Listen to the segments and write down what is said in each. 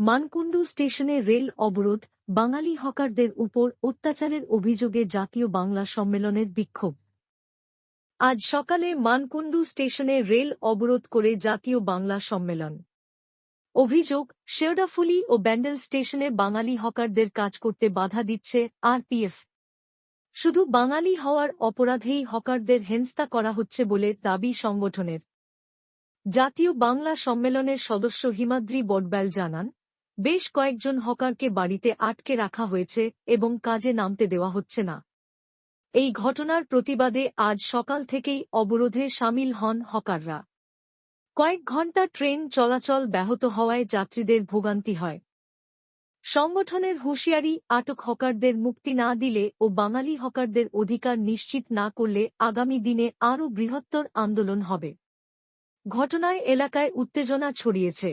মানকুণ্ডু স্টেশনে রেল অবরোধ, বাঙালি হকারদের উপর অত্যাচারের অভিযোগে জাতীয় বাংলা সম্মেলনের বিক্ষোভ। আজ সকালে মানকুণ্ডু স্টেশনে রেল অবরোধ করে জাতীয় বাংলা সম্মেলন। অভিযোগ, শেওড়াফুলি ও ব্যান্ডেল স্টেশনে বাঙালি হকারদের কাজ করতে বাধা দিচ্ছে আরপিএফ। শুধু বাঙালি হওয়ার অপরাধেই হকারদের হেনস্থা করা হচ্ছে বলে দাবি সংগঠনের। জাতীয় বাংলা সম্মেলনের সদস্য হিমাদ্রি বটব্যাল জানান বেশ কয়েকজন হকারকে বাড়িতে আটকে রাখা হয়েছে এবং কাজে নামতে দেওয়া হচ্ছে না। এই ঘটনার প্রতিবাদে আজ সকাল থেকেই অবরোধে সামিল হন হকাররা। কয়েক ঘণ্টা ট্রেন চলাচল ব্যাহত হওয়ায় যাত্রীদের ভোগান্তি হয়। সংগঠনের হুঁশিয়ারি, আটক হকারদের মুক্তি না দিলে ও বাঙালি হকারদের অধিকার নিশ্চিত না করলে আগামী দিনে আরও বৃহত্তর আন্দোলন হবে। ঘটনায় এলাকায় উত্তেজনা ছড়িয়েছে।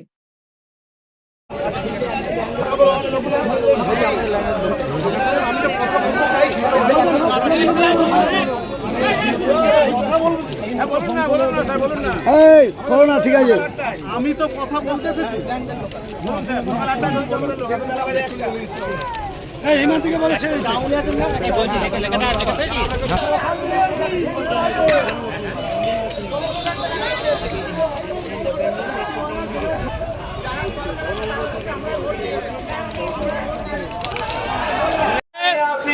এই করো না ঠিক আছে। আমি তো কথা বলতে এসেছি। এই হিমান থেকে বলেছে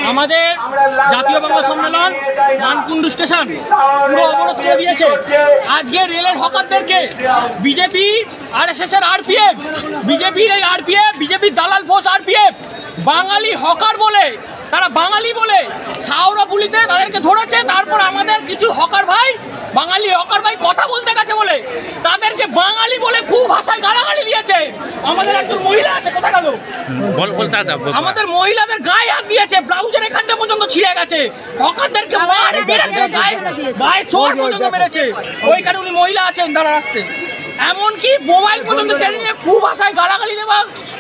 আমাদের জাতীয় বাংলা সম্মেলন, মানকুণ্ডু স্টেশন, পুরো অবরোধ করে দিয়েছে। আজকে রেলের হকারদেরকে বিজেপি আর এস এস এর আরপিএফ বিজেপির এই আরপিএফ বিজেপির দালাল ফোর্স আরপিএফ বাঙালি হকার বলে, তারা বাঙালি বলে সাউরা পুলিতে তাদেরকে ধরেছে। তারপর আমাদের কিছু হকার ভাই, বাঙালি হকার ভাই কথা বলতে গেছে বলে, তাদেরকে বাঙালি বলে খুব ভাষায় গালাগালি দিয়েছে। আমাদের একজন মহিলা আছে কোথা বল আমাদের মহিলাদের গায়ে হাত দিয়েছে ব্লাউজের এখানটা পর্যন্ত ছিঁড়ে গেছে। হকারদেরকে মারে মেরেছে গায়ে গায়ে চোর পর্যন্ত মেরেছে। ওইখানে উনি মহিলা আছেন দাঁড়া আসতে এমনকি মোবাইল পর্যন্ত টেনে নিয়ে খুব ভাষায় গালাগালি দেওয়া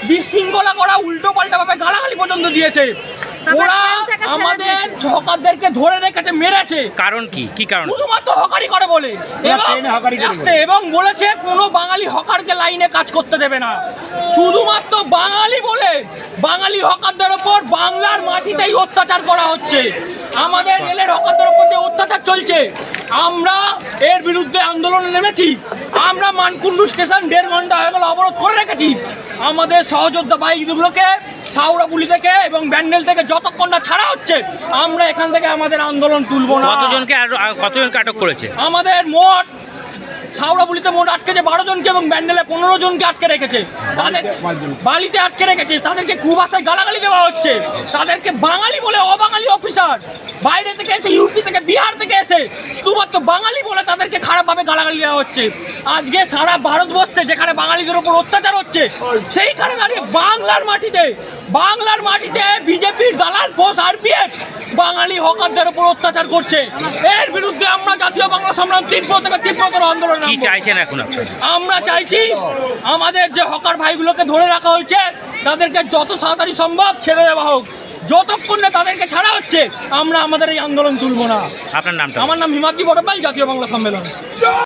বিশৃঙ্খলা করা উল্টো পাল্টা ভাবে গালাগালি পর্যন্ত দিয়েছে। ওরা আমাদের হকারদেরকে ধরে রেখেছে মেরেছে। কারণ কি? কি কারণ? শুধুমাত্র হকারি করে বলে। এবং এবং বলেছে কোনো বাঙালি হকারকে লাইনে কাজ করতে দেবে না। শুধুমাত্র বাঙালি বলে। বাঙালি হকারদের ওপর বাংলার মাটিতেই অত্যাচার করা হচ্ছে। আমাদের রেলের হকারদের ওপর যে অত্যাচার চলছে আমরা এর বিরুদ্ধে আন্দোলনে নেমেছি। আমরা মানকুণ্ডু স্টেশন দেড় ঘণ্টা হয়ে গেল অবরোধ করে রেখেছি। আমাদের সহযোদ্ধা বাইকগুলোকে সাউরাপুলি থেকে এবং ব্যান্ডেল থেকে যতক্ষণ না ছাড়া হচ্ছে আমরা এখান থেকে আমাদের আন্দোলন তুলব না। কতজনকে কতজনকে আটক করেছে? আমাদের মোট ছাউড়াবুলিতে মোট আটকেছে বারো জনকে এবং ব্যান্ডেলে পনেরো জনকে আটকে রেখেছে। তাদের বালিতে আটকে রেখেছে। তাদেরকে খুব আশায় গালাগালি দেওয়া হচ্ছে। তাদেরকে বাঙালি বলে অবাঙালি অফিসার। বাইরে থেকে এসে ইউপি থেকে বিহার থেকে এসে শুধুমাত্র বাঙালি বলে তাদেরকে খারাপভাবে গালাগালি দেওয়া হচ্ছে। আজকে সারা ভারতবর্ষে যেখানে বাঙালিদের উপর অত্যাচার হচ্ছে সেইখানে দাঁড়িয়ে বাংলার মাটিতে বাংলার মাটিতে বিজেপির দালাল আরপিএফ বাঙালি হকারদের উপর অত্যাচার করছে। এর বিরুদ্ধে আমরা জাতীয় বাংলা সম্মেলন তীব্র থেকে তীব্রতর আন্দোলন কি চাইছেন এখন আমরা চাইছি আমাদের যে হকার ভাইগুলোকে ধরে রাখা হয়েছে তাদেরকে যত তাড়াতাড়ি সম্ভব ছেড়ে দেওয়া হোক। যতক্ষণ না তাদেরকে ছাড়া হচ্ছে আমরা আমাদের এই আন্দোলন তুলব না। আপনার নামটা? আমার নাম হিমাদ্রি বড়পাল জাতীয় বাংলা সম্মেলন।